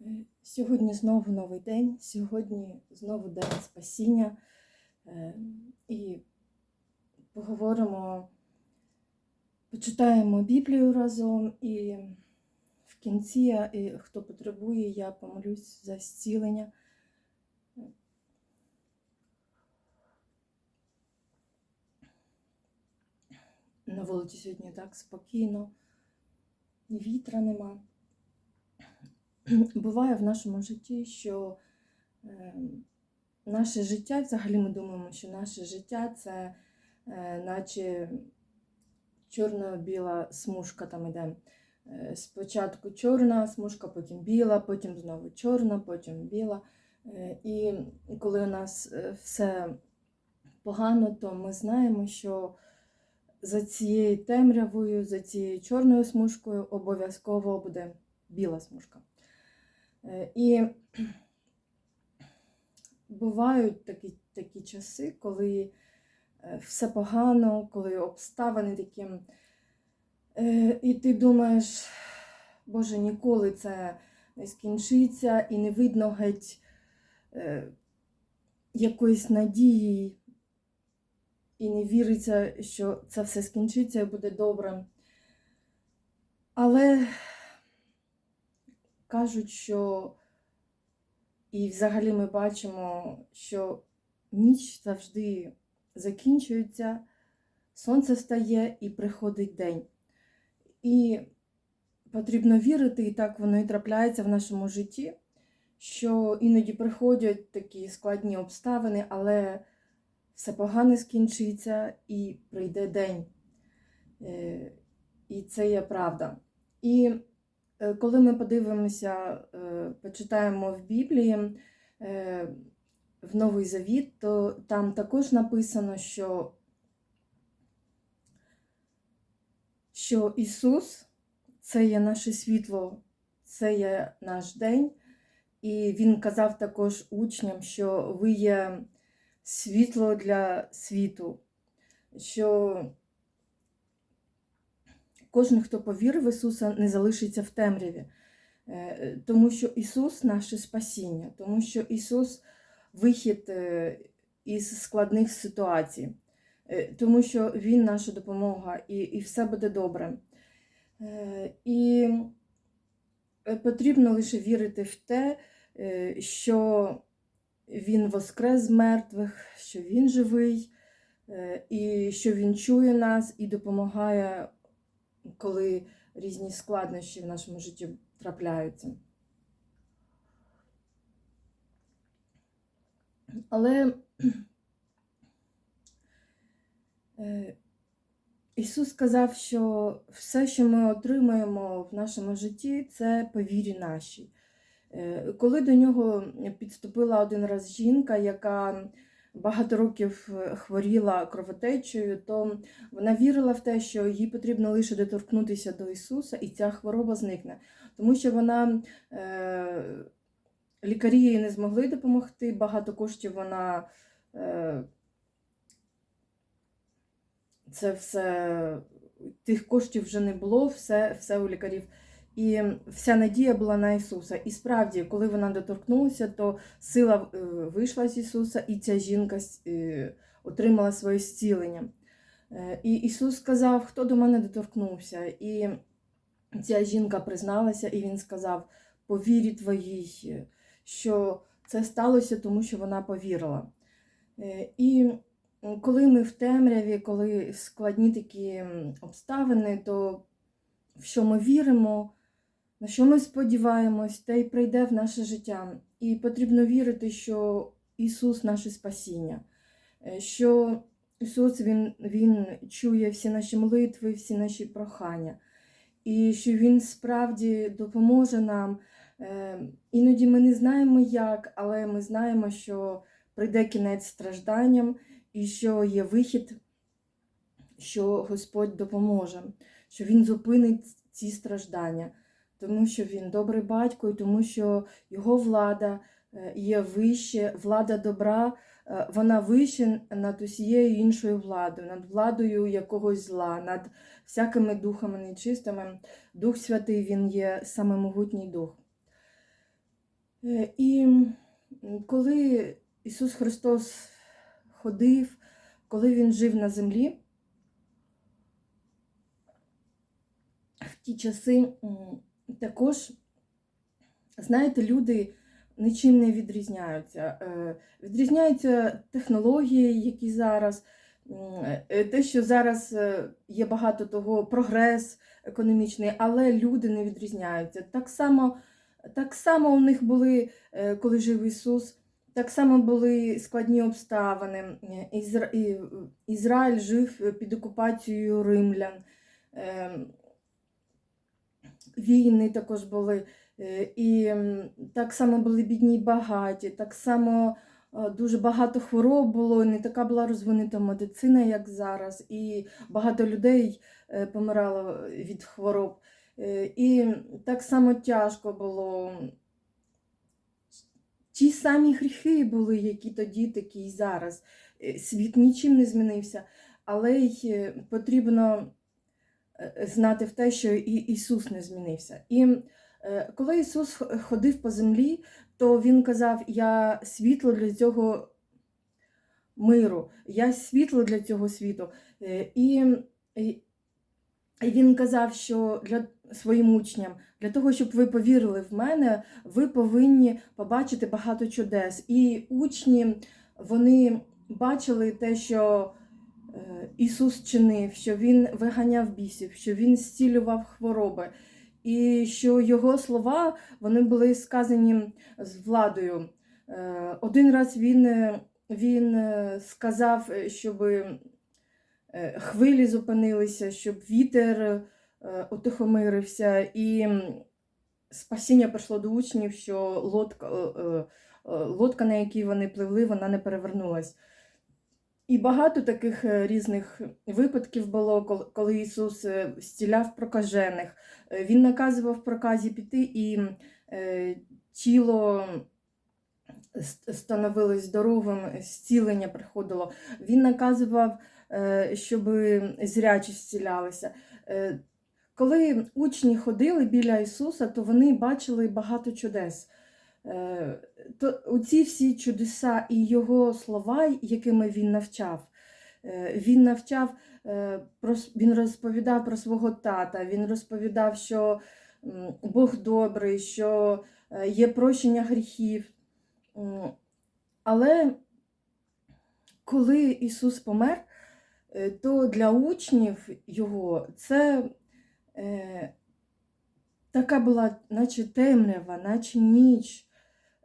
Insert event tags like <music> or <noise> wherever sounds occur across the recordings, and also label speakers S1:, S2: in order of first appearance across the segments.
S1: Е, Сьогодні знову новий день, сьогодні знову день спасіння. Е, І поговоримо, почитаємо Біблію разом і в кінці, і хто потребує, я помолюсь за зцілення. На вулиці сьогодні так спокійно, і вітра нема. <clears throat> Буває в нашому житті, що е, наше життя, взагалі ми думаємо, що наше життя це е, наче чорно-біла смужка там іде. Е, Спочатку чорна смужка, потім біла, потім знову чорна, потім біла. Е, І коли у нас все погано, то ми знаємо, що за цією темрявою, за цією чорною смужкою обов'язково буде біла смужка. Е, І бувають такі, такі часи, коли е, все погано, коли обставини такі. е, І ти думаєш, Боже, ніколи це не скінчиться і не видно геть якоїсь надії, і не віриться, що це все скінчиться і буде добре. Але кажуть, що і взагалі ми бачимо, що ніч завжди закінчується, сонце встає і приходить день. І потрібно вірити, і так воно і трапляється в нашому житті, що іноді приходять такі складні обставини, але все погано скінчиться і прийде день. Е, І це є правда. І коли ми подивимося, е, почитаємо в Біблії е, в Новий Завіт, то там також написано, що, що Ісус це є наше світло, це є наш день. І Він казав також учням, що ви є світло для світу, що кожен, хто повірив в Ісуса, не залишиться в темряві, Е, тому що Ісус наше спасіння, тому що Ісус вихід е, із складних ситуацій, Е, тому що Він наша допомога і, і все буде добре. Е, І е, потрібно лише вірити в те, е, що Він воскрес з мертвих, що Він живий, е, і що Він чує нас і допомагає, коли різні складнощі в нашому житті трапляються. Але <clears throat> е, Ісус сказав, що все, що ми отримаємо в нашому житті, це по вірі нашій. Е, Коли до нього підступила один раз жінка, яка багато років е, хворіла кровотечею, то вона вірила в те, що їй потрібно лише доторкнутися до Ісуса, і ця хвороба зникне. Тому що вона е, лікарі їй не змогли допомогти, багато коштів вона е, це все, тих коштів вже не було, все, все у лікарів. І вся надія була на Ісуса. І справді, коли вона доторкнулася, то сила е, вийшла з Ісуса, і ця жінка е, отримала своє зцілення. Е, І Ісус сказав, хто до мене доторкнувся. І ця жінка призналася, і Він сказав: по вірі твоїй, що це сталося, тому що вона повірила. І коли ми в темряві, коли складні такі обставини, то в що ми віримо, на що ми сподіваємось, те й прийде в наше життя. І потрібно вірити, що Ісус наше спасіння, е, що Ісус Він, Він чує всі наші молитви, всі наші прохання, і що Він справді допоможе нам. Е, Іноді ми не знаємо як, але ми знаємо, що прийде кінець стражданням і що є вихід, що Господь допоможе, що Він зупинить ці страждання, тому що Він добрий батько, і тому що Його влада е, є вище, влада добра, е, вона вище над усією іншою владою, над владою якогось зла, над всякими духами нечистими. Дух Святий Він є самомогутній дух. Е, І коли Ісус Христос ходив, коли Він жив на землі, в ті часи також, знаєте, люди нічим не відрізняються. Е, Відрізняються технології, які зараз, е, те, що зараз е, є багато того, прогрес економічний, але люди не відрізняються. Так само, так само у них були, коли жив Ісус, так само були складні обставини. Ізра... Ізраїль жив під окупацією римлян. Війни також були. Е, І так само були бідні й багаті, так само е, дуже багато хвороб було, не така була розвинута медицина, як зараз, і багато людей е, помирало від хвороб. І так само тяжко було. Ті самі гріхи були, які тоді, такі й зараз. Світ нічим не змінився, але й потрібно знати в те, що і Ісус не змінився. І е, коли Ісус ходив по землі, то Він казав: Я світло для цього миру, я світло для цього світу. Е, І, він казав, що для своїм учням, для того, щоб ви повірили в мене, ви повинні побачити багато чудес. І учні вони бачили те, що е, Ісус чинив, що Він виганяв бісів, що Він зцілював хвороби, і що Його слова вони були сказані з владою. Е, Один раз він, е, він е, сказав, щоб хвилі зупинилися, щоб вітер е, утихомирився, і спасіння прийшло до учнів, що лодка, е, е, е, лодка, на якій вони пливли, вона не перевернулась. І багато таких е, різних випадків було, коли Ісус е, зціляв прокажених. Е, Він наказував проказі піти, і тіло становилось здоровим, зцілення приходило. Він наказував, щоб зрячі зцілялися. Коли учні ходили біля Ісуса, то вони бачили багато чудес. Е, То оці всі чудеса і його слова, якими він навчав, е, він навчав, е, він розповідав про свого тата, він розповідав, що Бог добрий, що є прощення гріхів. Але коли Ісус помер, то для учнів його це така була, наче темрява, наче ніч.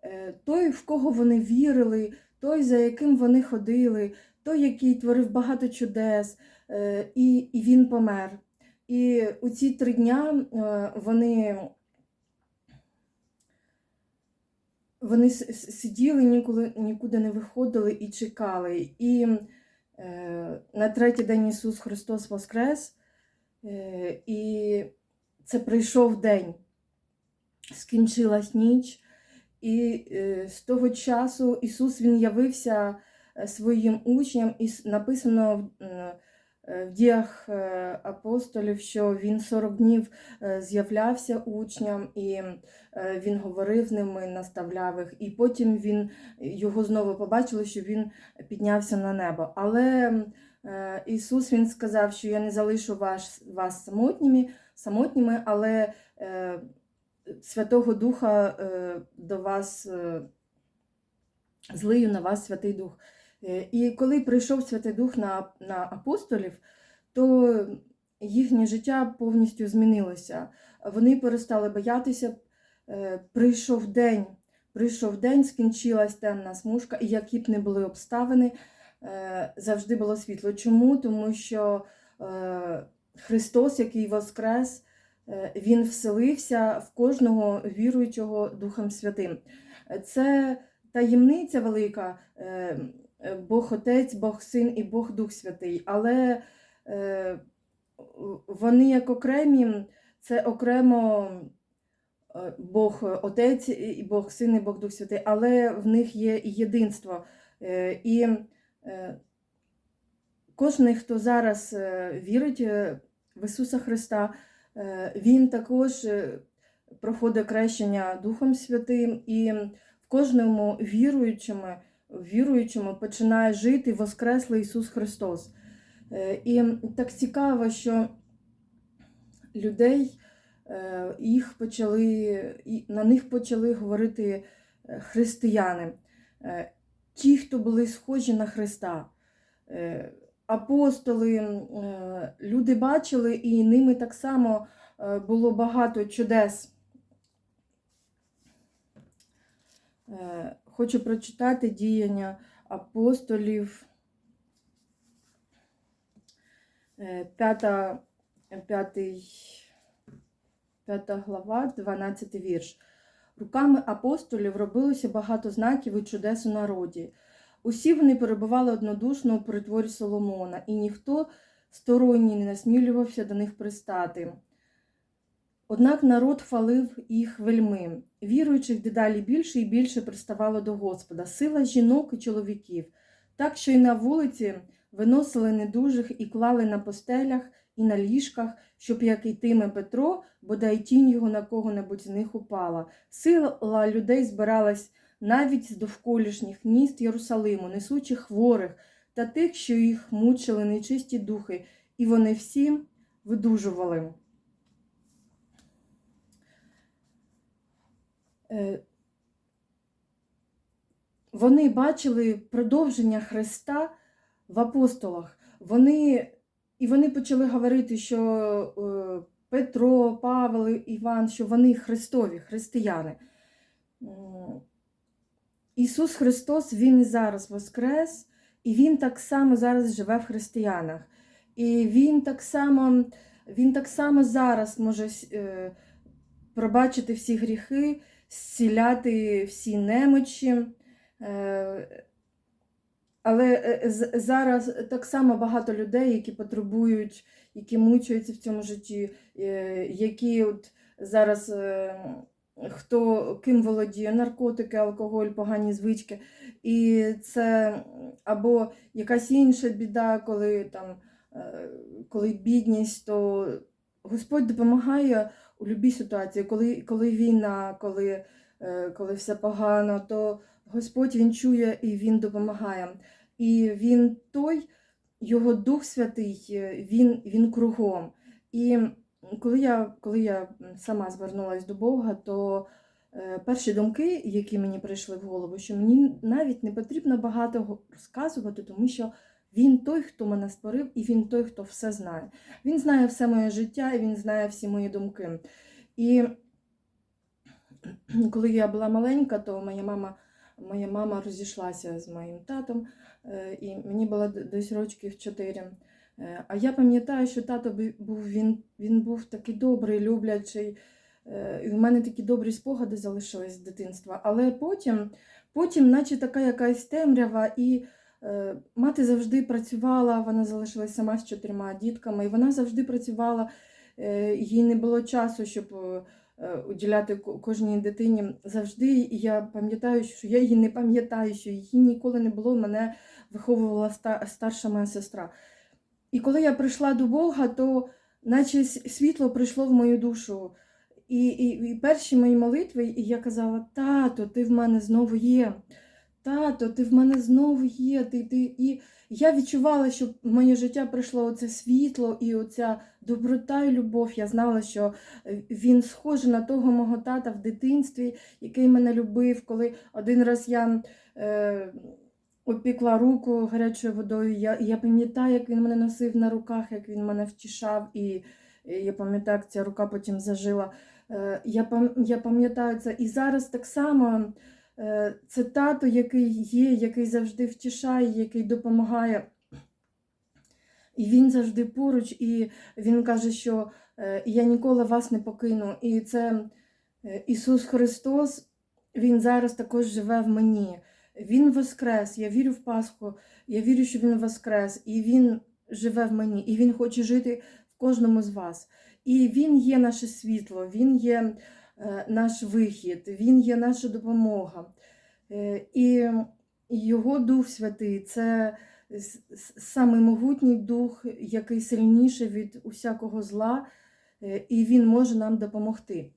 S1: Е, той, в кого вони вірили, той, за яким вони ходили, той, який творив багато чудес, е, і, і він помер. І у ці три дня е, вони, вони сиділи, ніколи, нікуди не виходили і чекали. І на третій день Ісус Христос Воскрес, і це прийшов день, скінчилась ніч. І е, з того часу Ісус Він явився е, своїм учням, і написано в, е, діях апостолів, що Він 40 днів з'являвся учням, і Він говорив з ними, наставляв їх. І потім він його знову побачили, що він піднявся на небо. Але Ісус Він сказав, що я не залишу вас, вас самотніми, самотніми, але Святого Духа до вас е, злию на вас Святий Дух. Е, І коли прийшов Святий Дух на, на апостолів, то їхнє життя повністю змінилося. Вони перестали боятися. Е, Прийшов день, прийшов день, скінчилась темна смужка, і які б не були обставини, завжди було світло. Чому? Тому що Христос, який воскрес, Він вселився в кожного віруючого Духом Святим. Е, Це таємниця велика, е, е, Бог Отець, Бог Син і Бог Дух Святий. Але е, вони як окремі, це окремо е, Бог Отець і Бог Син і Бог Дух Святий, але в них є єдинство. Е, І е, кожен, хто зараз е, вірить е, в Ісуса Христа, е, він також е, проходить крещення Духом Святим, і в кожному віруючому, віруючому починає жити Воскреслий Ісус Христос. Е, І так цікаво, що людей е, їх почали, на них почали говорити е, християни, Е, ті, хто були схожі на Христа. Апостоли, е, люди бачили, і ними так само е, було багато чудес. Е, Хочу прочитати діяння апостолів. П'ята глава, 12 вірш. Руками апостолів робилося багато знаків і чудес у народі. Усі вони перебували однодушно у притворі Соломона, і ніхто сторонній не насмілювався до них пристати. Однак народ хвалив їх вельми. Віруючих дедалі більше і більше приставало до Господа, сила жінок і чоловіків, так що й на вулиці виносили недужих і клали на постелях і на ліжках, щоб як йтиме Петро, бодай тінь його на кого-небудь з них упала. Сила людей збиралась навіть з довколишніх міст Єрусалиму, несучи хворих та тих, що їх мучили нечисті духи, і вони всі видужували. Е, Вони бачили продовження Христа в апостолах. Вони, і вони почали говорити, що е, Петро, Павел, Іван, що вони Христові, християни. Ісус Христос, Він і зараз воскрес, і Він так само зараз живе в християнах. І Він так само, він так само зараз може е, пробачити всі гріхи, зціляти всі немочі. Е, Але е, зараз так само багато людей, які потребують, які мучаються в цьому житті, які от зараз хто ким володіє, наркотики, алкоголь, погані звички. І це або якась інша біда, коли там е, коли бідність, то Господь допомагає у будь-якій ситуації, коли, коли війна, коли, е, коли все погано, то Господь Він чує і Він допомагає. І Він той, Його Дух Святий, е, Він, він кругом. І коли я, коли я сама звернулася до Бога, то е, перші думки, які мені прийшли в голову, що мені навіть не потрібно багато розказувати, тому що він той, хто мене створив, і він той, хто все знає. Він знає все моє життя, і він знає всі мої думки. І <clears throat> коли я була маленька, то моя мама, моя мама розійшлася з моїм татом, е, і мені було десь років 4. Е, А я пам'ятаю, що тато був він, він був такий добрий, люблячий. е, І в мене такі добрі спогади залишились з дитинства. Але потім, потім, наче така якась темрява, і е, мати завжди працювала, вона залишилась сама з чотирма дітками, і вона завжди працювала, їй не було часу, щоб уділяти кожній дитині завжди. І я пам'ятаю, що я її не пам'ятаю, що її ніколи не було. Мене виховувала старша моя сестра. І коли я прийшла до Бога, то наче світло прийшло в мою душу. І, і, і перші мої молитви, і я казала: Тато, ти в мене знову є. Тато, ти в мене знову є. Ти, ти. І я відчувала, що в моє життя прийшло оце світло і оця доброта і любов. Я знала, що е, він схожий на того мого тата в дитинстві, який мене любив, коли один раз я. Е, Опікла руку гарячою водою. Я, я пам'ятаю, як він мене носив на руках, як він мене втішав, і, я пам'ятаю, як ця рука потім зажила. Е, Я, я пам'ятаю це. І зараз так само е, це тато, який є, який завжди втішає, який допомагає. І він завжди поруч, і він каже, що е, я ніколи вас не покину. І це Ісус Христос, Він зараз також живе в мені. Він воскрес. Я вірю в Пасху, я вірю, що Він воскрес, і Він живе в мені, і Він хоче жити в кожному з вас. І Він є наше світло, Він є е, наш вихід, Він є наша допомога. Е, І Його Дух Святий це самий могутній дух, який сильніший від усякого зла, е, і Він може нам допомогти.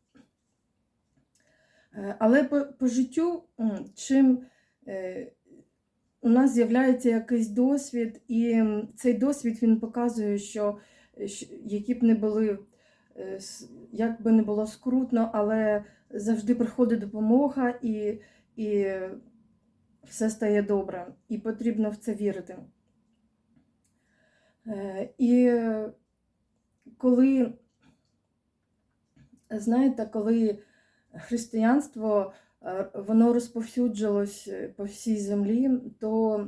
S1: Але по, по життю, чим у нас з'являється якийсь досвід, і цей досвід він показує, що, які б не були, е, як би не було скрутно, але завжди приходить допомога і, і все стає добре. І потрібно в це вірити. Е, І коли, знаєте, коли християнство е, воно розповсюджилось е, по всій землі, то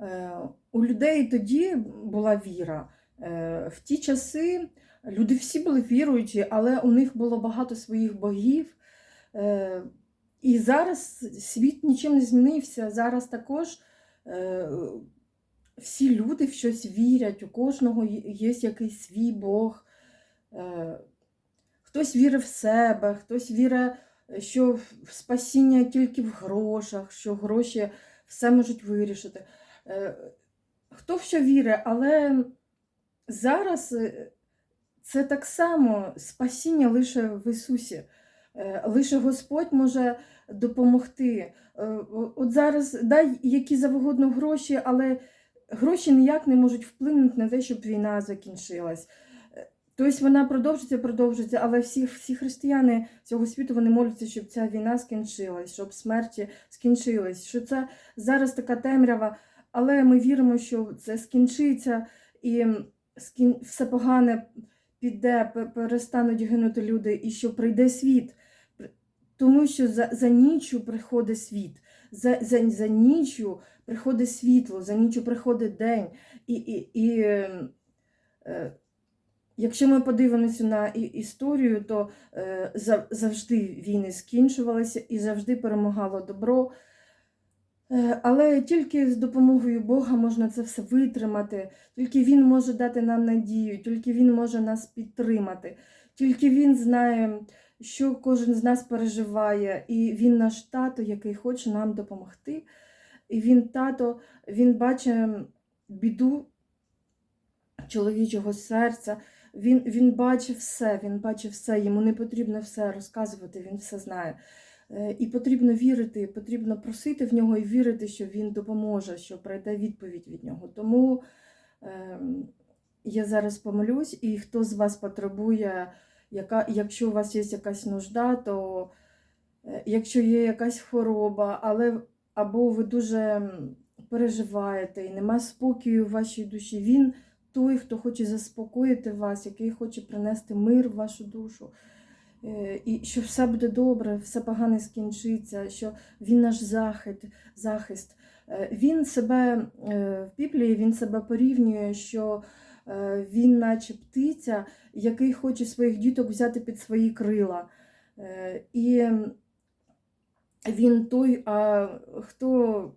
S1: е, у людей тоді була віра. Е, В ті часи люди всі були віруючі, але у них було багато своїх богів. Е, І зараз світ нічим не змінився. Зараз також е, всі люди в щось вірять, у кожного є якийсь свій Бог. Е, Хтось вірить в себе, хтось вірить, що спасіння тільки в грошах, що гроші все можуть вирішити. Е, Хто в що вірить, але зараз е, це так само спасіння лише в Ісусі. Е, Лише Господь може допомогти. От зараз дай які завгодно гроші, але гроші ніяк не можуть вплинути на те, щоб війна закінчилась. Тобто вона продовжиться, продовжиться, але всі, всі християни цього світу вони моляться, щоб ця війна скінчилась, щоб смерті скінчились. Що це зараз така темрява, але ми віримо, що це скінчиться і скін... все погане піде, перестануть гинути люди, і що прийде світ. Тому що за, за ніччю приходить світ, за, за, за ніччю приходить світло, за ніччю приходить день. І, і, і е, е, якщо ми подивимося на історію, то е, завжди війни скінчувалися і завжди перемагало добро. Е, Але тільки з допомогою Бога можна це все витримати, тільки Він може дати нам надію, тільки Він може нас підтримати, тільки Він знає, що кожен з нас переживає, і Він наш тато, який хоче нам допомогти. І він тато, він бачить біду чоловічого серця. Він, він бачить все, він бачить все, йому не потрібно все розказувати, він все знає. Е, І потрібно вірити, потрібно просити в нього і вірити, що він допоможе, що прийде відповідь від нього. Тому ем, я зараз помолюсь, і хто з вас потребує, яка, якщо у вас є якась нужда, то е, якщо є якась хвороба, але або ви дуже переживаєте і нема спокою в вашій душі, він той, хто хоче заспокоїти вас, який хоче принести мир в вашу душу. Е, І що все буде добре, все погане скінчиться, що він наш захист. захист. Е, Він себе е, в Біблії він себе порівнює, що він, наче птиця, який хоче своїх діток взяти під свої крила. І він той, а хто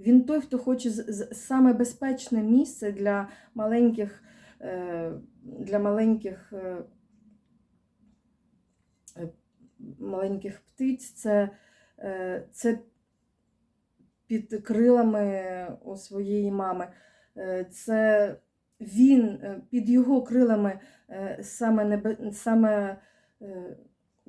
S1: він той, хто хоче саме безпечне місце для маленьких, е, для маленьких, е, е, маленьких птиць. Це, це під крилами у своєї мами. Це він під його крилами саме, небе, саме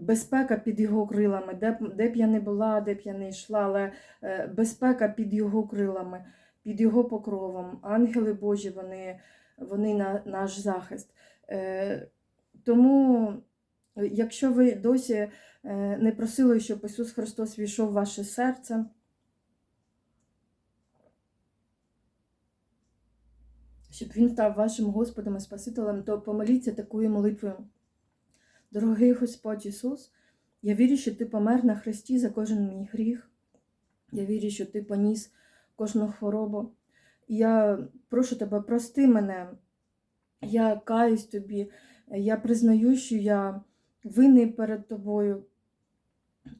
S1: безпека під його крилами, де, б- де б я не була, де б я не йшла, але е, безпека під його крилами, під його покровом. Ангели Божі, вони, вони на, наш захист. Е, Тому, е, якщо ви досі не просили, щоб Ісус Христос війшов в ваше серце, щоб Він став вашим Господом і Спасителем, то помоліться такою молитвою. Дорогий Господь Ісус, я вірю, що Ти помер на Христі за кожен мій гріх. Я вірю, що Ти поніс кожну хворобу. Я прошу тебе, прости мене. Я каюсь тобі, я признаю, що я винний перед тобою.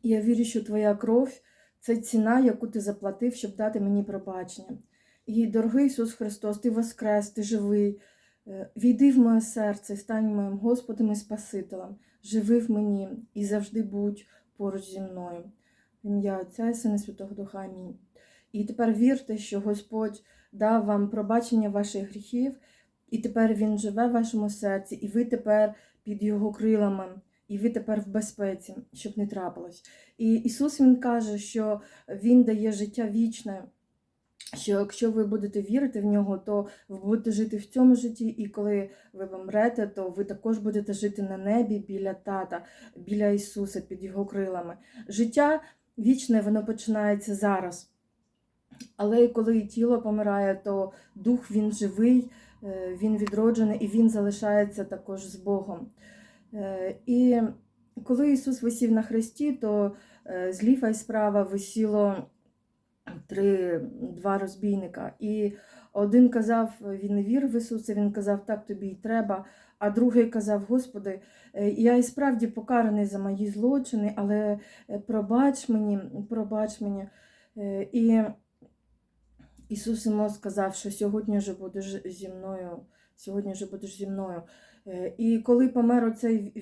S1: Я вірю, що твоя кров це ціна, яку ти заплатив, щоб дати мені пробачення. І, дорогий Ісус Христос, Ти воскрес, Ти живий. Е, Війди в моє серце, стань моїм Господом і Спасителем, живи в мені і завжди будь поруч зі мною. Ім'я Отця і Сина Святого Духа. Амінь. І тепер вірте, що Господь дав вам пробачення ваших гріхів, і тепер Він живе в вашому серці, і ви тепер під Його крилами, і ви тепер в безпеці, щоб не трапилось. І Ісус Він каже, що Він дає життя вічне. Що якщо ви будете вірити в нього, то ви будете жити в цьому житті, і коли ви помрете, то ви також будете жити на небі біля тата, біля Ісуса, під його крилами. Життя вічне, воно починається зараз. Але коли тіло помирає, то дух він живий, е, він відроджений і він залишається також з Богом. Е, І коли Ісус висів на хресті, то е, зліва і справа висіло три, два розбійника. І один казав, він не вірив в Ісуса, він казав, так тобі й треба. А другий казав, Господи, е, я і справді покараний за мої злочини, але е, пробач мені, пробач мені. Е, І Ісус йому сказав, що сьогодні вже будеш зі мною, сьогодні вже будеш зі мною. І коли помер оцей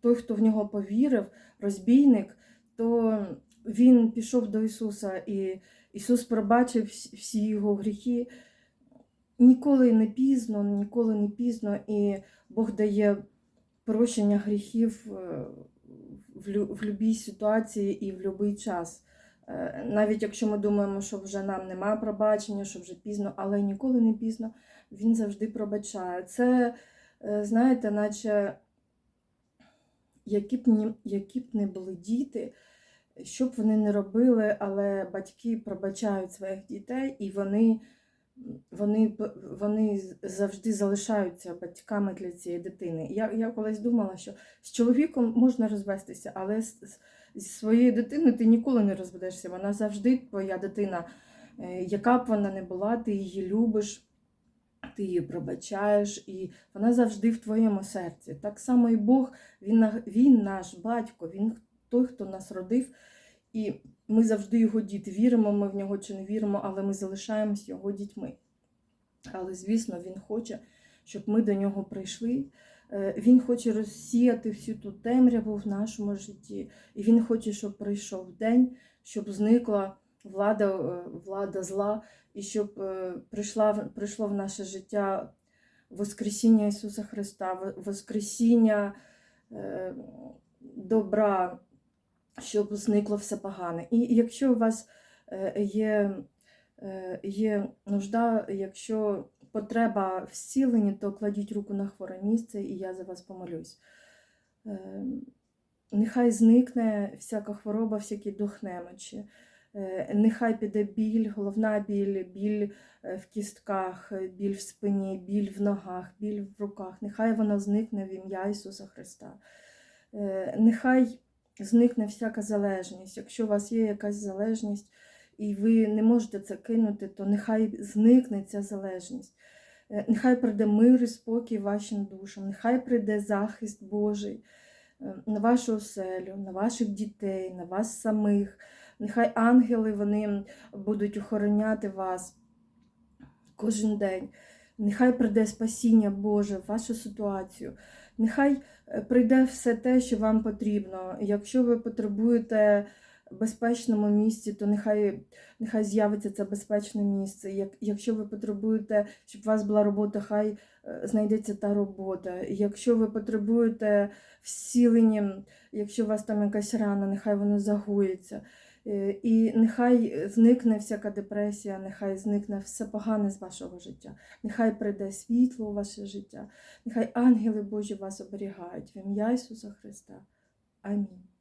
S1: той, хто в нього повірив, розбійник, то він пішов до Ісуса, і Ісус пробачив всі- його гріхи. Ніколи не пізно, ніколи не пізно, і Бог дає прощення гріхів е, в будь-якій ситуації і в будь-який час. Е, Навіть якщо ми думаємо, що вже нам немає пробачення, що вже пізно, але ніколи не пізно, він завжди пробачає. Це, е, знаєте, наче які б, які б не були діти, що б вони не робили, але батьки пробачають своїх дітей і вони, вони, вони завжди залишаються батьками для цієї дитини. Я, я колись думала, що з чоловіком можна розвестися, але з, з- своєю дитиною ти ніколи не розведешся. Вона завжди твоя дитина. Е, Яка б вона не була, ти її любиш, ти її пробачаєш, і вона завжди в твоєму серці. Так само і Бог, він, він наш батько, він той, хто нас родив, і ми завжди його діти. Віримо ми в нього чи не віримо, але ми залишаємось його дітьми. Але, звісно, він хоче, щоб ми до нього прийшли. Е, Він хоче розсіяти всю ту темряву в нашому житті. І він хоче, щоб прийшов день, щоб зникла влада, е, влада зла, і щоб е, прийшла, прийшло в наше життя Воскресіння Ісуса Христа, Воскресіння добра, щоб зникло все погане. І якщо у вас е, є, е, є нужда, якщо потреба в то кладіть руку на хворе місце, і я за вас помолюсь. Е, Нехай зникне всяка хвороба, всякі дух немочі. Е, Нехай піде біль, головна біль, біль в кістках, біль в спині, біль в ногах, біль в руках. Нехай вона зникне в ім'я Ісуса Христа. Нехай зникне всяка залежність. Якщо у вас є якась залежність, і ви не можете це кинути, то нехай зникне ця залежність. Е, Нехай прийде мир і спокій вашим душам, нехай прийде захист Божий е, на вашу оселю, на ваших дітей, на вас самих. Нехай ангели вони будуть охороняти вас кожен день. Нехай прийде спасіння Боже в вашу ситуацію. Нехай е, прийде все те, що вам потрібно. Якщо ви потребуєте безпечному місці, то нехай, нехай з'явиться це безпечне місце. Як, якщо ви потребуєте, щоб у вас була робота, хай е, знайдеться та робота. Якщо ви потребуєте всілення, якщо у вас там якась рана, нехай воно загоїться. Е, І нехай зникне всяка депресія, нехай зникне все погане з вашого життя. Нехай прийде світло у ваше життя. Нехай ангели Божі вас оберігають в ім'я Ісуса Христа. Амінь.